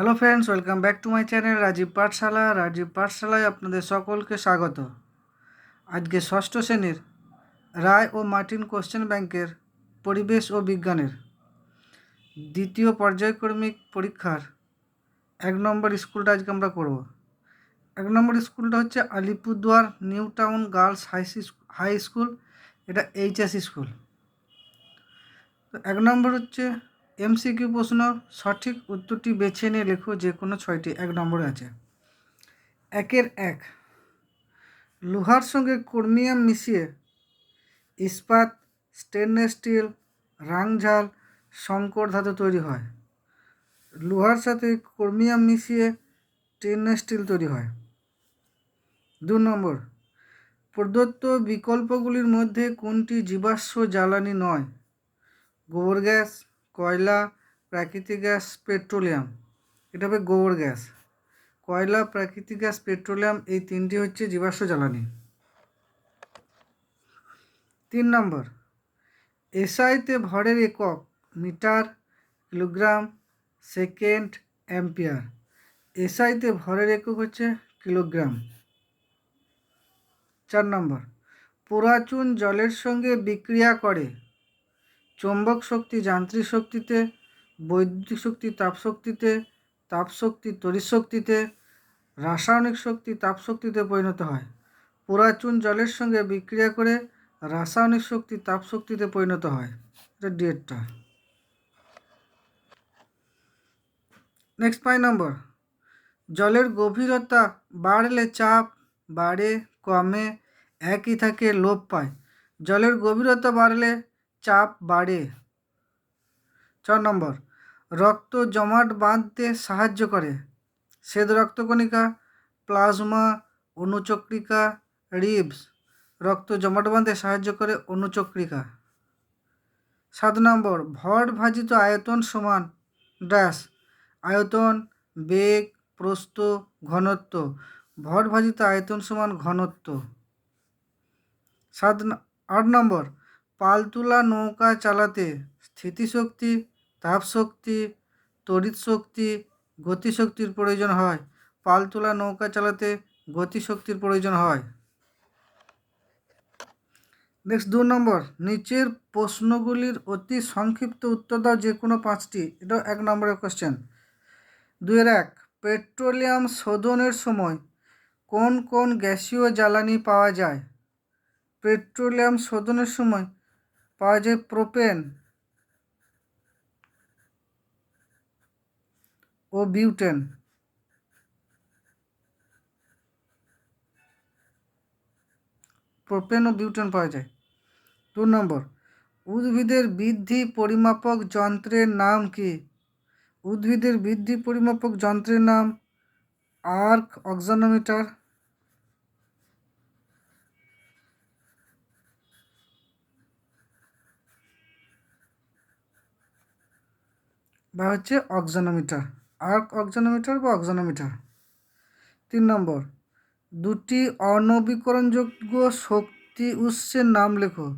Hello friends welcome back to my channel Rajib Pathshala Rajib পাঠশালায় আপনাদের সকলকে স্বাগত। আজকে ষষ্ঠ শ্রেণির রায় ও মার্টিন কোশ্চেন ব্যাংকের পরিবেশ ও বিজ্ঞানের দ্বিতীয় পর্যায়ক্রমিক পরীক্ষার এক নম্বর স্কুলটা আজকে আমরা করব। এক নম্বর স্কুলটা হচ্ছে Alipurduar new town girls high high school. এটা এইচএস স্কুল। তো এক নম্বর হচ্ছে এমসিকিউ প্রশ্ন সঠিক উত্তরটি বেছে নিয়ে লেখো যে কোনো ছয়টি, এক নম্বরে আছে। একের এক, লোহার সঙ্গে ক্রোমিয়াম মিশিয়ে ইস্পাত, স্টেনলেস স্টিল রাংঝাল শঙ্কর ধাতু তৈরি হয়। লোহার সাথে ক্রোমিয়াম মিশিয়ে স্টেনলেস স্টিল তৈরি হয়। দু নম্বর, প্রদত্ত বিকল্পগুলির মধ্যে কোনটি জীবাশ্ম জ্বালানি নয়? গোবর গ্যাস কয়লা, প্রাকৃতিক গ্যাস, পেট্রোলিয়াম। এটা হবে গোবর গ্যাস। কয়লা, প্রাকৃতিক গ্যাস, পেট্রোলিয়াম, এই তিনটি হচ্ছে জীবাশ্ম জ্বালানি। তিন নম্বর এসআইতে ভরের একক মিটার, কিলোগ্রাম, সেকেন্ড, অ্যাম্পিয়ার। এসআইতে ভরের একক হচ্ছে কিলোগ্রাম। চার নম্বর পোড়াচুন জলের সঙ্গে বিক্রিয়া করে চৌম্বক শক্তি যান্ত্রিক শক্তিতে, বৈদ্যুতিক শক্তি তাপ শক্তিতে, তাপ শক্তি তড়িৎ শক্তিতে, রাসায়নিক শক্তি তাপ শক্তিতে পরিণত হয়। পোড়াচুন জলের সঙ্গে বিক্রিয়া করে রাসায়নিক শক্তি তাপ শক্তিতে পরিণত হয়। এটা ডিএটটা নেক্সট পাঁচ নম্বর জলের গভীরতা বাড়লে চাপ বাড়ে, কমে, একই থাকে, লোপ পায়। জলের গভীরতা বাড়লে চাপ বাড়ে। ছ নম্বর, রক্ত জমাট বাঁধতে সাহায্য করে। শ্বেত রক্তকণিকা, প্লাজমা, অনুচক্রিকা, রিবস, রক্ত জমাট বাঁধতে সাহায্য করে অনুচক্রিকা। সাত নম্বর, ভর ভাজিত আয়তন সমান ড্যাশ, আয়তন, বেগ, প্রস্থ, ঘনত্ব। ভর ভাজিত আয়তন সমান ঘনত্ব। সাত আট নম্বর পালতুলা নৌকা চালাতে স্থিতিশক্তি, তাপশক্তি তড়িৎ শক্তি গতিশক্তির প্রয়োজন হয়। পালতোলা নৌকা চালাতে গতিশক্তির প্রয়োজন হয়। নেক্সট দু নম্বর, নিচের প্রশ্নগুলির অতি সংক্ষিপ্ত উত্তর দাও যে কোনো পাঁচটি। এটা এক নম্বরের কোশ্চেন দুয়ের এক, পেট্রোলিয়াম শোধনের সময় কোন কোন গ্যাসীয় জ্বালানি পাওয়া যায়? পেট্রোলিয়াম শোধনের সময় পাওয়া যায় প্রোপেন ও বিউটেন প্রোপেন ও বিউটেন পাওয়া যায়। দু নম্বর, উদ্ভিদের বৃদ্ধি পরিমাপক যন্ত্রের নাম কি? উদ্ভিদের বৃদ্ধি পরিমাপক যন্ত্রের নাম আর্ক অক্সানোমিটার। বা হচ্ছে অক্সানোমিটার। আর্ক অক্সানোমিটার বা অক্সানোমিটার? তিন নম্বর, দুটি অনবীকরণযোগ্য শক্তি উৎসের নাম লেখো।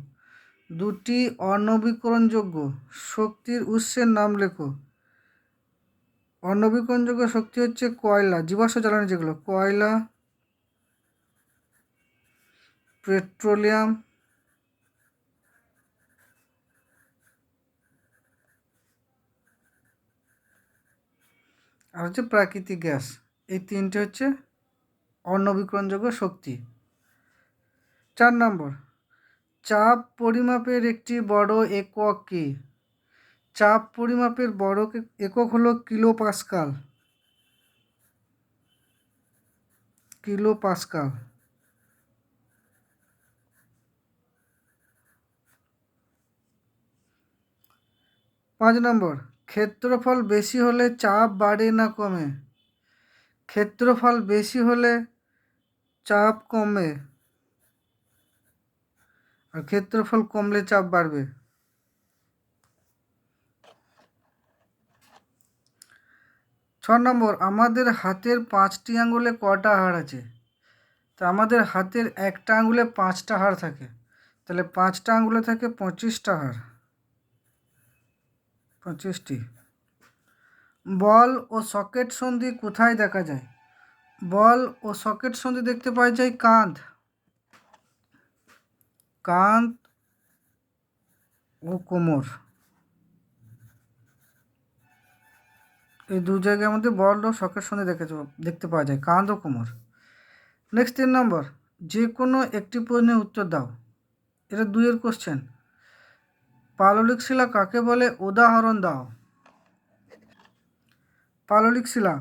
দুটি অনবীকরণযোগ্য শক্তির উৎসের নাম লেখো। অনবীকরণযোগ্য শক্তি হচ্ছে কয়লা, জীবাশ্ম জ্বালানি যেগুলো, কয়লা, পেট্রোলিয়াম আর হচ্ছে প্রাকৃতিক গ্যাস। এই তিনটে হচ্ছে অনবীকরণযোগ্য শক্তি। চার নম্বর, চাপ পরিমাপের একটি বড় একক কি? চাপ পরিমাপের বড় একক হলো কিলো পাস্কাল কিলো পাস্কাল পাঁচ নম্বর ক্ষেত্রফল বেশি হলে চাপ বাড়ে না কমে? ক্ষেত্রফল বেশি হলে চাপ কমে। আর ক্ষেত্রফল কমলে চাপ বাড়বে। ছ নম্বর, আমাদের হাতের পাঁচটি আঙুলে কটা হাড় আছে? তা আমাদের হাতের একটা আঙুলে পাঁচটা হাড় থাকে। তাহলে পাঁচটা আঙুলে থাকে পঁচিশটা হাড়। পঁচিশটি বল ও সকেট সন্ধি কোথায় দেখা যায়? বল ও সকেট সন্ধি দেখতে পাওয়া যায় কাঁধ। কাঁধ ও কোমর। এই দু জায়গার মধ্যে বল ও সকেট সন্ধি দেখে দেখতে পাওয়া যায়, কাঁধ ও কোমর। নেক্সট তিন নম্বর যে কোনো একটি প্রশ্নের উত্তর দাও। এটা দুইয়ের কোশ্চেন পাললিক শিলা কাকে বলে? উদাহরণ দাও। পাললিক শিলা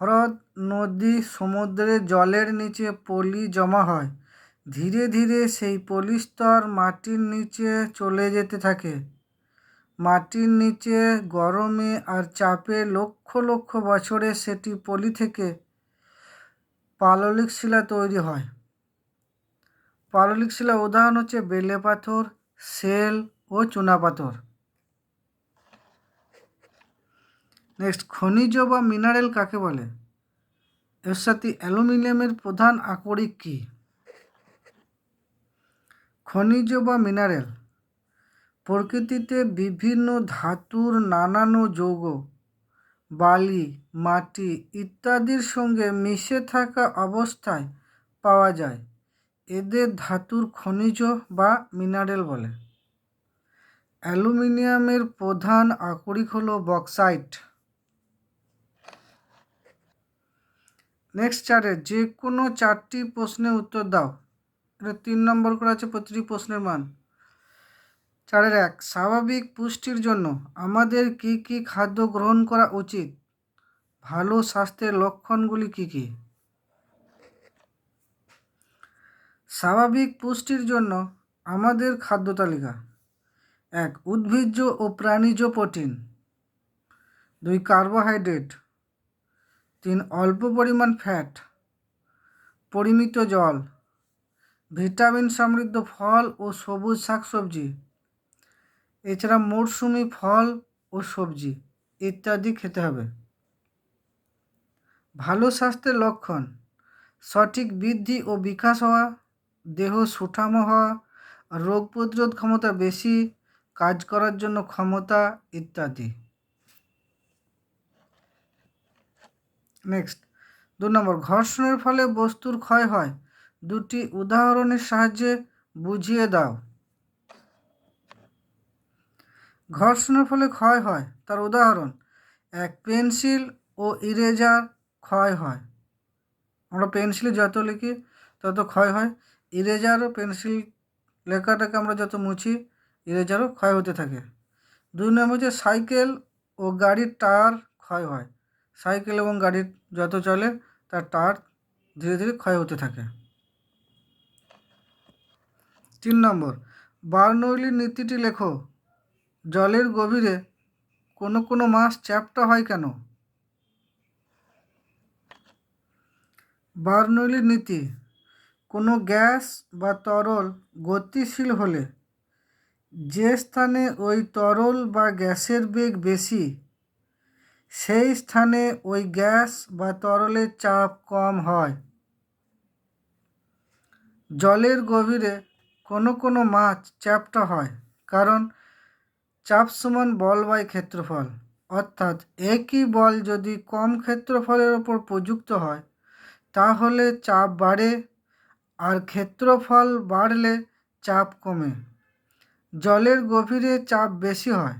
হ্রদ, নদী, সমুদ্রে জলের নিচে পলি জমা হয়। ধীরে ধীরে সেই পলিস্তর মাটির নিচে চলে যেতে থাকে। মাটির নিচে গরমে আর চাপে লক্ষ লক্ষ বছরে সেটি পলি থেকে পাললিক শিলা তৈরি হয়। পাললিক শিলা উদাহরণ হচ্ছে বেলে পাথর, সেল ও চুনাপাথর নেক্সট খনিজ বা মিনারেল কাকে বলে? এর সাথে অ্যালুমিনিয়ামের প্রধান আকরিক কী? খনিজ বা মিনারেল প্রকৃতিতে বিভিন্ন ধাতুর নানানো যৌগ, বালি, মাটি ইত্যাদির সঙ্গে মিশে থাকা অবস্থায় পাওয়া যায়। এদের ধাতুর খনিজ বা মিনারেল বলে। অ্যালুমিনিয়ামের প্রধান আকরিক হলো বক্সাইট। নেক্সট চারে যে কোনো চারটি প্রশ্নের উত্তর দাও। এটা তিন নম্বর করে আছে প্রতিটি প্রশ্নের মান। চারের এক, স্বাভাবিক পুষ্টির জন্য আমাদের কি কি খাদ্য গ্রহণ করা উচিত? ভালো স্বাস্থ্যের লক্ষণগুলি কি কি? স্বাভাবিক পুষ্টির জন্য আমাদের খাদ্য তালিকা। এক উদ্ভিজ্জ ও প্রাণীজ প্রোটিন। দুই কার্বোহাইড্রেট। তিন অল্প পরিমাণ ফ্যাট। পরিমিত জল। ভিটামিন সমৃদ্ধ ফল ও সবুজ শাকসবজি। এছাড়া মরশুমি ফল ও সবজি ইত্যাদি খেতে হবে। ভালো স্বাস্থ্যের লক্ষণ। সঠিক বৃদ্ধি ও বিকাশ হওয়া, দেহ সুঠামো হওয়া, রোগ প্রতিরোধ ক্ষমতা বেশি কাজ করার জন্য ক্ষমতা ইত্যাদি। নেক্সট দু নম্বর, ঘর্ষণের ফলে বস্তুর ক্ষয় হয়। দুটি উদাহরণের সাহায্যে বুঝিয়ে দাও। ঘর্ষণের ফলে ক্ষয় হয়, তার উদাহরণ, এক পেন্সিল ও ইরেজার ক্ষয় হয়। আমরা পেন্সিলে যত লিখি, তত ক্ষয় হয়। ইরেজার ও পেন্সিল লেখাটাকে আমরা যত মুছি ইরেজারও ক্ষয় হতে থাকে। দুই নম্বর হচ্ছে সাইকেল ও গাড়ির টায়ার ক্ষয় হয়। সাইকেল এবং গাড়ির যত চলে, তার টায়ার ধীরে ধীরে ক্ষয় হতে থাকে। তিন নম্বর বার্নৌলির নীতিটি লেখো, জলের গভীরে কোনো কোনো মাছ চ্যাপ্টা হয় কেন? বার্নৌলির নীতি, কোনো গ্যাস বা তরল গতিশীল হলে যে স্থানে ওই তরল বা গ্যাসের বেগ বেশি, সেই স্থানে ওই গ্যাস বা তরলের চাপ কম হয়। জলের গভীরে কোনো কোনো মাছ চ্যাপ্টা হয়, কারণ চাপ সমান বল বাই ক্ষেত্রফল। অর্থাৎ একই বল যদি কম ক্ষেত্রফলের ওপর প্রযুক্ত হয়, তাহলে চাপ বাড়ে আর ক্ষেত্রফল বাড়লে চাপ কমে। জলের গভীরে চাপ বেশি হয়।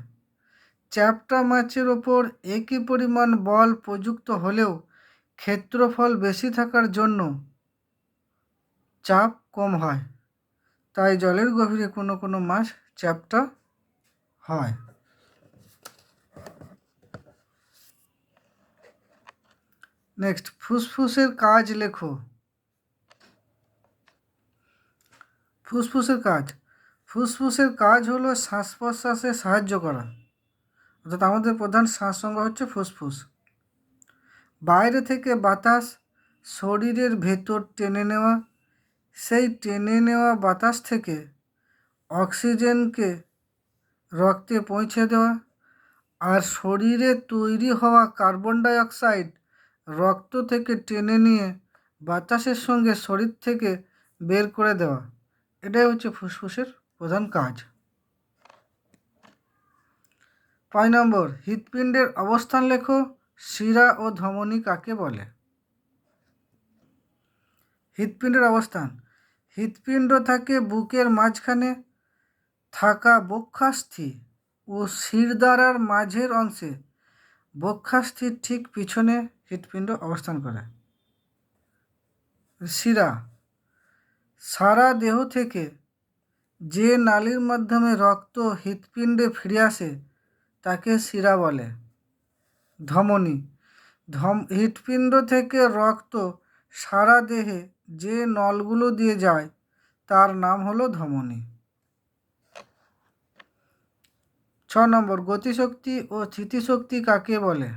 চ্যাপ্টা মাছের ওপর একই পরিমাণ বল প্রযুক্ত হলেও ক্ষেত্রফল বেশি থাকার জন্য চাপ কম হয়। তাই জলের গভীরে কোনো কোনো মাছ চ্যাপ্টা হয়। নেক্সট, ফুসফুসের কাজ লেখো। ফুসফুসের কাজ ফুসফুসের কাজ হলো শ্বাস প্রশ্বাসে সাহায্য করা। অর্থাৎ আমাদের প্রধান শ্বাসঙ্গ হচ্ছে ফুসফুস। বাইরে থেকে বাতাস শরীরের ভেতর টেনে নেওয়া, সেই টেনে নেওয়া বাতাস থেকে অক্সিজেনকে রক্তে পৌঁছে দেওয়া আর শরীরে তৈরি হওয়া কার্বন ডাইঅক্সাইড রক্ত থেকে টেনে নিয়ে বাতাসের সঙ্গে শরীর থেকে বের করে দেওয়া। এটাই হচ্ছে ফুসফুসের প্রধান কাজ। পাঁচ নম্বর, হৃৎপিণ্ডের অবস্থান লেখো, শিরা ও ধমনী কাকে বলে? হৃৎপিণ্ডের অবস্থান, হৃৎপিণ্ড থাকে বুকের মাঝখানে, থাকা বক্ষাস্থি ও শিরদারার মাঝের অংশে বক্ষাস্থির ঠিক পিছনে হৃৎপিণ্ড অবস্থান করে। শিরা, সারা দেহ থেকে যে নালীর মাধ্যমে রক্ত হৃৎপিণ্ডে ফিরে আসে, তাকে শিরা বলে। ধমনী, ধম, হৃৎপিণ্ড থেকে রক্ত সারা দেহে যে নলগুলো দিয়ে যায়, তার নাম হলো ধমনী। ছ নম্বর, গতিশক্তি ও স্মৃতিশক্তি কাকে বলে?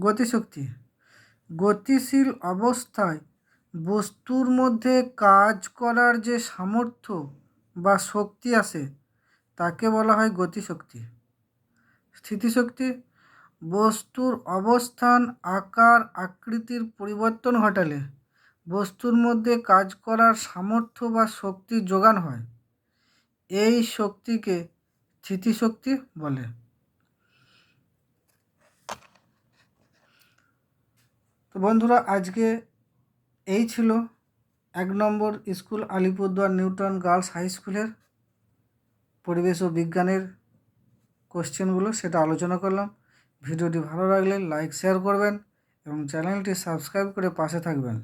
গতিশক্তি, গতিশীল অবস্থায় বস্তুর মধ্যে কাজ করার যে সামর্থ্য বা শক্তি আসে তাকে বলা হয় গতিশক্তি। স্থিতিশক্তি, বস্তুর অবস্থান, আকার, আকৃতির পরিবর্তন ঘটালে বস্তুর মধ্যে কাজ করার সামর্থ্য বা শক্তির যোগান হয়। এই শক্তিকে স্থিতিশক্তি বলে। তো বন্ধুরা, আজকে এই ছিল এক নম্বর school Alipurduar Newton girls high স্কুলের পরিবেশ ও বিজ্ঞানের কোশ্চেনগুলো, সেটা আলোচনা করলাম। ভিডিওটি ভালো লাগলে লাইক, শেয়ার করবেন এবং চ্যানেলটি সাবস্ক্রাইব করে পাশে থাকবেন।